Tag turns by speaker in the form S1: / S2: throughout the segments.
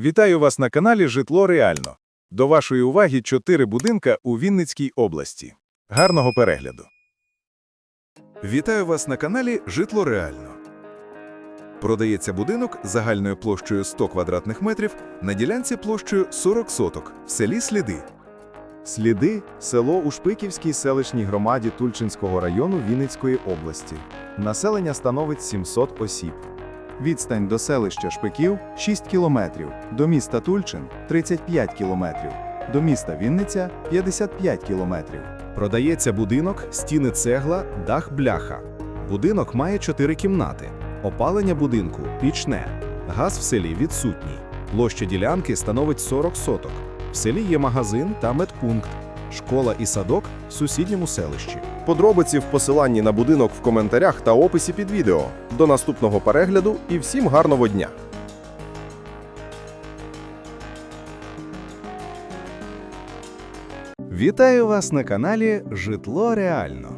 S1: Вітаю вас на каналі Житло Реально. До вашої уваги чотири будинка у Вінницькій області. Гарного перегляду. Вітаю вас на каналі Житло Реально. Продається будинок загальною площею 100 квадратних метрів на ділянці площею 40 соток в селі Сліди.
S2: Сліди село у Шпиківській селищній громаді Тульчинського району Вінницької області. Населення становить 700 осіб. Відстань до селища Шпиків 6 кілометрів, до міста Тульчин 35 кілометрів, до міста Вінниця 55 кілометрів.
S3: Продається будинок, стіни цегла, дах бляха. Будинок має чотири кімнати. Опалення будинку пічне. Газ в селі відсутній. Площа ділянки становить 40 соток. В селі є магазин та медпункт. Школа і садок в сусідньому селищі.
S4: Подробиці в посиланні на будинок в коментарях та описі під відео. До наступного перегляду і всім гарного дня!
S2: Вітаю вас на каналі Житло Реально.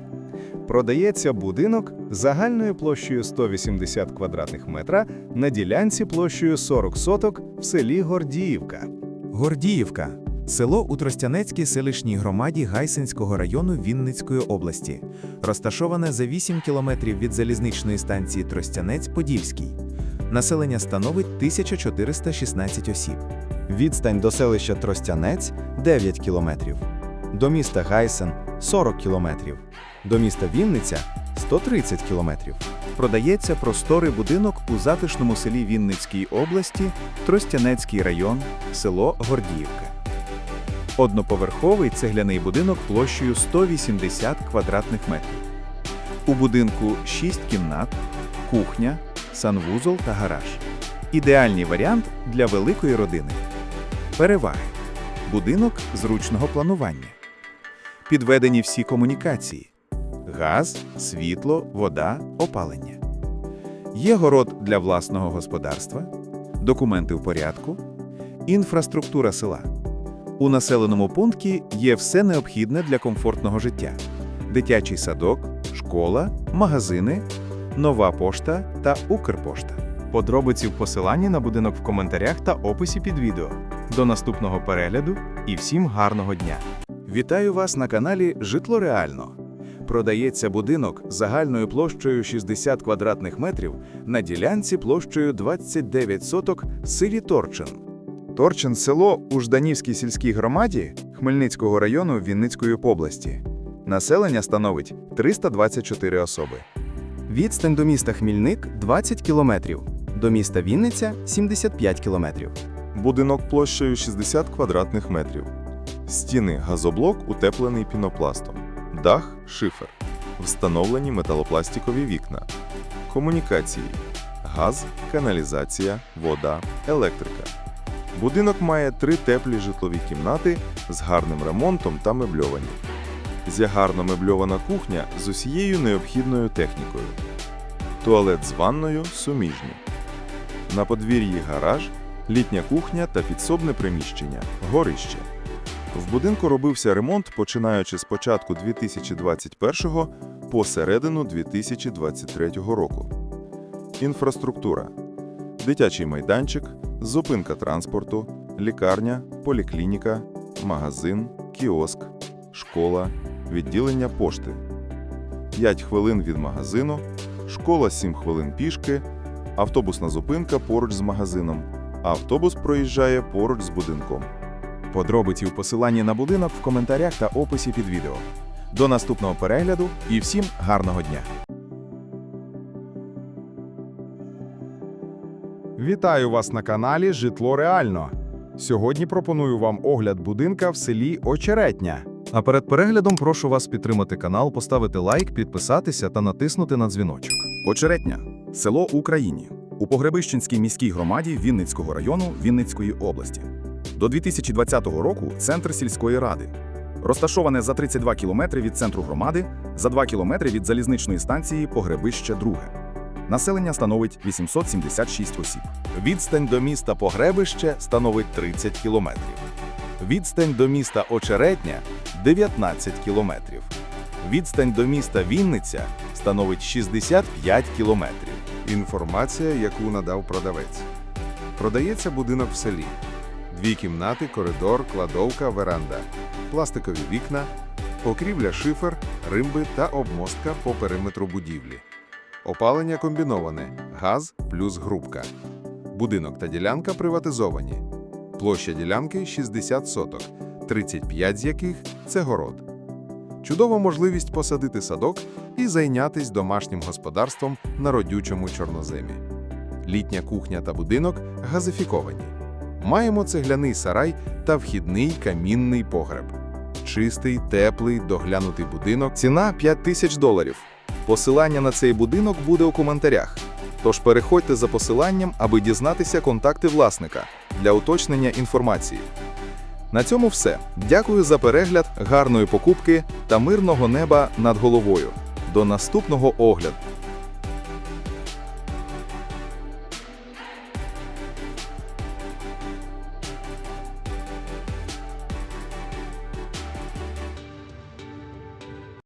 S2: Продається будинок загальною площею 180 квадратних метра на ділянці площею 40 соток в селі Гордіївка.
S5: Гордіївка село у Тростянецькій селищній громаді Гайсинського району Вінницької області, розташоване за 8 кілометрів від залізничної станції Тростянець-Подільський. Населення становить 1416 осіб.
S2: Відстань до селища Тростянець 9 кілометрів. До міста Гайсен 40 кілометрів. До міста Вінниця 130 кілометрів.
S1: Продається просторий будинок у затишному селі Вінницькій області, Тростянецький район, село Гордіївка. Одноповерховий цегляний будинок площею 180 квадратних метрів. У будинку 6 кімнат, кухня, санвузол та гараж. Ідеальний варіант для великої родини. Переваги. Будинок зручного планування. Підведені всі комунікації газ, світло, вода, опалення. Є город для власного господарства, документи в порядку, інфраструктура села. У населеному пункті є все необхідне для комфортного життя: дитячий садок, школа, магазини, нова пошта та Укрпошта.
S2: Подробиці в посиланні на будинок в коментарях та описі під відео. До наступного перегляду і всім гарного дня!
S1: Вітаю вас на каналі Житло Реально. Продається будинок загальною площею 60 квадратних метрів на ділянці площею 29 соток в селі Торчин.
S2: Торчин село у Жданівській сільській громаді Хмельницького району Вінницької області. Населення становить 324 особи. Відстань до міста Хмільник 20 кілометрів. До міста Вінниця 75 кілометрів.
S6: Будинок площею 60 квадратних метрів. Стіни газоблок утеплений пінопластом. Дах шифер. Встановлені металопластикові вікна. Комунікації. Газ, каналізація, вода, електрика. Будинок має три теплі житлові кімнати з гарним ремонтом та мебльовані. Є гарно мебльована кухня з усією необхідною технікою. Туалет з ванною суміжні. На подвір'ї гараж, літня кухня та підсобне приміщення горище. В будинку робився ремонт, починаючи з початку 2021 по середину 2023 року. Інфраструктура: дитячий майданчик, зупинка транспорту, лікарня, поліклініка, магазин, кіоск, школа, відділення пошти. 5 хвилин від магазину, школа 7 хвилин пішки, автобусна зупинка поруч з магазином. Автобус проїжджає поруч з будинком.
S1: Подробиці в посиланні на будинок в коментарях та описі під відео. До наступного перегляду і всім гарного дня!
S2: Вітаю вас на каналі Житло Реально. Сьогодні пропоную вам огляд будинка в селі Очеретня.
S3: А перед переглядом прошу вас підтримати канал, поставити лайк, підписатися та натиснути на дзвіночок.
S7: Очеретня село Україні у Погребищенській міській громаді Вінницького району Вінницької області. До 2020 року центр сільської ради. Розташоване за 32 кілометри від центру громади, за 2 кілометри від залізничної станції Погребище Друге. Населення становить 876 осіб.
S1: Відстань до міста Погребище становить 30 кілометрів. Відстань до міста Очеретня 19 кілометрів. Відстань до міста Вінниця становить 65 кілометрів.
S6: Інформація, яку надав продавець.
S1: Продається будинок в селі. Дві кімнати, коридор, кладовка, веранда, пластикові вікна, покрівля шифер, римби та обмостка по периметру будівлі. Опалення комбіноване, газ плюс грубка. Будинок та ділянка приватизовані. Площа ділянки 60 соток, 35 з яких це город. Чудова можливість посадити садок і зайнятись домашнім господарством на родючому чорноземі. Літня кухня та будинок газифіковані. Маємо цегляний сарай та вхідний камінний погреб. Чистий, теплий, доглянутий будинок.
S7: Ціна 5 тисяч доларів. Посилання на цей будинок буде у коментарях. Тож переходьте за посиланням, аби дізнатися контакти власника для уточнення інформації. На цьому все. Дякую за перегляд, гарної покупки та мирного неба над головою. До наступного огляду.